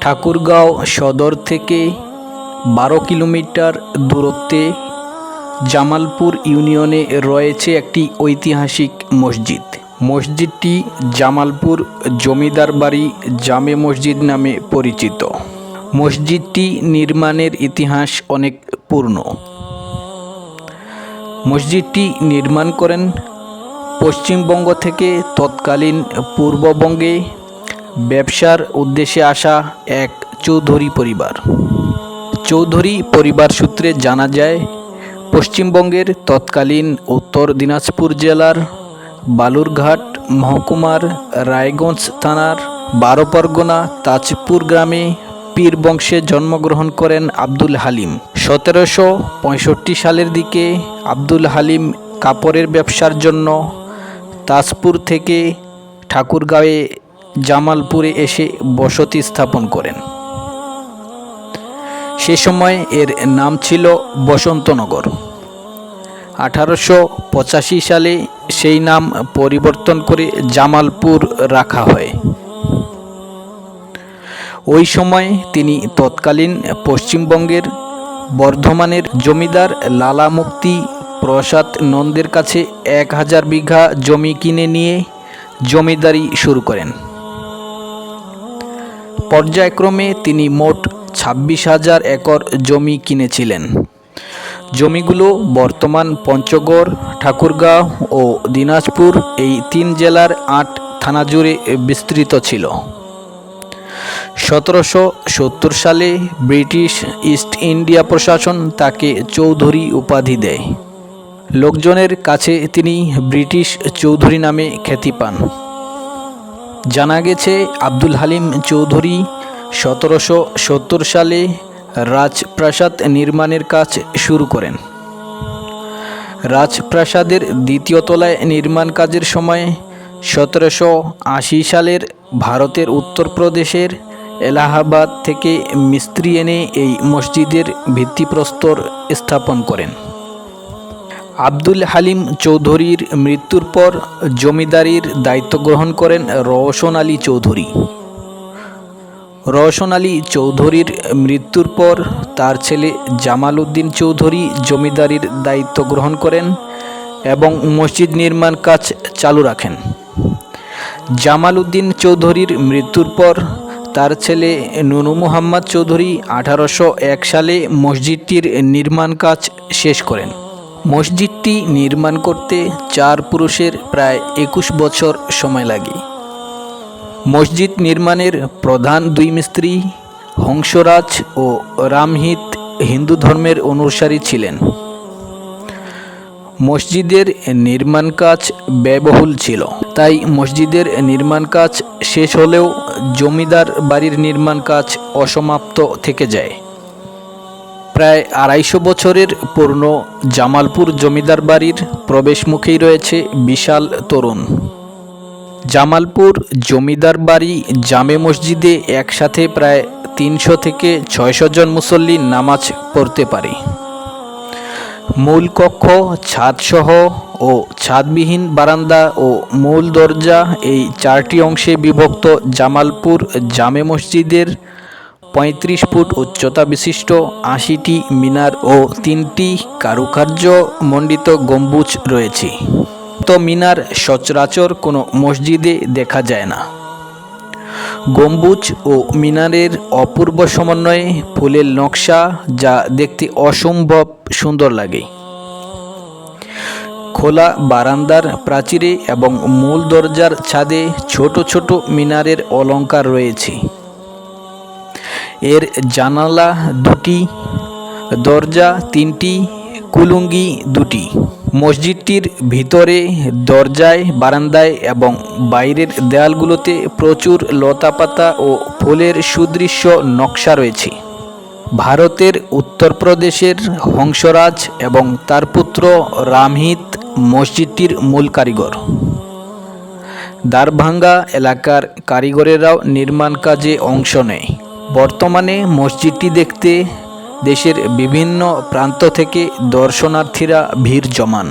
ঠাকুরগাঁও সদর থেকে বারো কিলোমিটার দূরত্বে জামালপুর ইউনিয়নে রয়েছে একটি ঐতিহাসিক মসজিদ। মসজিদটি জামালপুর জমিদার বাড়ি জামে মসজিদ নামে পরিচিত। মসজিদটি নির্মাণের ইতিহাস অনেক পূর্ণ। মসজিদটি নির্মাণ করেন পশ্চিমবঙ্গ থেকে তৎকালীন পূর্ববঙ্গে ব্যবসার উদ্দেশ্যে আসা এক চৌধুরী পরিবার। চৌধুরী পরিবার সূত্রে জানা যায়, পশ্চিমবঙ্গের তৎকালীন উত্তর দিনাজপুর জেলার বালুরঘাট মহকুমার রায়গঞ্জ থানার বারো পরগনা তাজপুর গ্রামে পীর বংশে জন্মগ্রহণ করেন আব্দুল হালিম। সতেরোশো পঁয়ষট্টি সালের দিকে আব্দুল হালিম কাপড়ের ব্যবসার জন্য তাজপুর থেকে ঠাকুরগাঁয়ে জামালপুরে এসে বসতি স্থাপন করেন। সে সময় এর নাম ছিল বসন্তনগর। আঠারোশো পঁচাশি সালে সেই নাম পরিবর্তন করে জামালপুর রাখা হয়। ওই সময় তিনি তৎকালীন পশ্চিমবঙ্গের বর্ধমানের জমিদার লালা মুক্তি প্রসাদ নন্দের কাছে এক হাজার বিঘা জমি কিনে নিয়ে জমিদারি শুরু করেন। পর্যায়ক্রমে তিনি মোট ছাব্বিশ হাজার একর জমি কিনেছিলেন। জমিগুলো বর্তমান পঞ্চগড়, ঠাকুরগাঁও ও দিনাজপুর এই তিন জেলার আট থানা জুড়ে বিস্তৃত ছিল। সতেরোশো সত্তর সালে ব্রিটিশ ইস্ট ইন্ডিয়া প্রশাসন তাকে চৌধুরী উপাধি দেয়। লোকজনের কাছে তিনি ব্রিটিশ চৌধুরী নামে খ্যাতি পান। জানা গেছে, আব্দুল হালিম চৌধুরী সতেরোশো সত্তর সালে রাজপ্রাসাদ নির্মাণের কাজ শুরু করেন। রাজপ্রাসাদের দ্বিতীয় তলায় নির্মাণ কাজের সময় সতেরোশো আশি সালের ভারতের উত্তরপ্রদেশের এলাহাবাদ থেকে মিস্ত্রি এনে এই মসজিদের ভিত্তিপ্রস্তর স্থাপন করেন। আব্দুল হালিম চৌধুরীর মৃত্যুর পর জমিদারির দায়িত্ব গ্রহণ করেন রওশন আলী চৌধুরী। রওশন আলী চৌধুরীর মৃত্যুর পর তার ছেলে জামাল উদ্দিন চৌধুরী জমিদারির দায়িত্ব গ্রহণ করেন এবং মসজিদ নির্মাণ কাজ চালু রাখেন। জামাল উদ্দিন চৌধুরীর মৃত্যুর পর তার ছেলে নুনু মুহাম্মদ চৌধুরী আঠারোশো এক সালে মসজিদটির নির্মাণ কাজ শেষ করেন। মসজিদটি নির্মাণ করতে চার পুরুষের প্রায় একুশ বছর সময় লাগে। মসজিদ নির্মাণের প্রধান দুই মিস্ত্রি হংসরাজ ও রামহিত হিন্দু ধর্মের অনুসারী ছিলেন। মসজিদের নির্মাণ কাজ ব্যয়বহুল ছিল। তাই মসজিদের নির্মাণ কাজ শেষ হলেও জমিদার বাড়ির নির্মাণ কাজ অসমাপ্ত থেকে যায়। প্রায় আড়াইশো বছরের পূর্ণ জামালপুর জমিদার বাড়ির প্রবেশমুখেই রয়েছে বিশাল তরুণ। জামালপুর জমিদার বাড়ি জামে মসজিদে একসাথে প্রায় তিনশো থেকে ছয়শো জন মুসল্লি নামাজ পড়তে পারে। মূল কক্ষ, ছাদসহ ও ছাদবিহীন বারান্দা ও মূল দরজা এই চারটি অংশে বিভক্ত জামালপুর জামে মসজিদের পঁয়ত্রিশ ফুট উচ্চতা বিশিষ্ট, আশিটি মিনার ও তিনটি কারুকার্য মণ্ডিত গম্বুজ রয়েছে। তো মিনার সচরাচর কোনো মসজিদে দেখা যায় না। গম্বুজ ও মিনারের অপূর্ব সমন্বয়ে ফুলের নকশা যা দেখতে অসম্ভব সুন্দর লাগে। খোলা বারান্দার প্রাচীরে এবং মূল দরজার ছাদে ছোট ছোট মিনারের অলঙ্কার রয়েছে। এর জানালা দুটি, দরজা তিনটি, কুলুঙ্গি দুটি। মসজিদটির ভিতরে দরজায়, বারান্দায় এবং বাইরের দেয়ালগুলোতে প্রচুর লতাপাতা ও ফুলের সুদৃশ্য নকশা রয়েছে। ভারতের উত্তরপ্রদেশের হংসরাজ এবং তার পুত্র রামহিত মসজিদটির মূল কারিগর। দারভাঙ্গা এলাকার কারিগরেরাও নির্মাণ কাজে অংশ নেয়। বর্তমানে মসজিদটি দেখতে দেশের বিভিন্ন প্রান্ত থেকে দর্শনার্থীরা ভিড় জমান।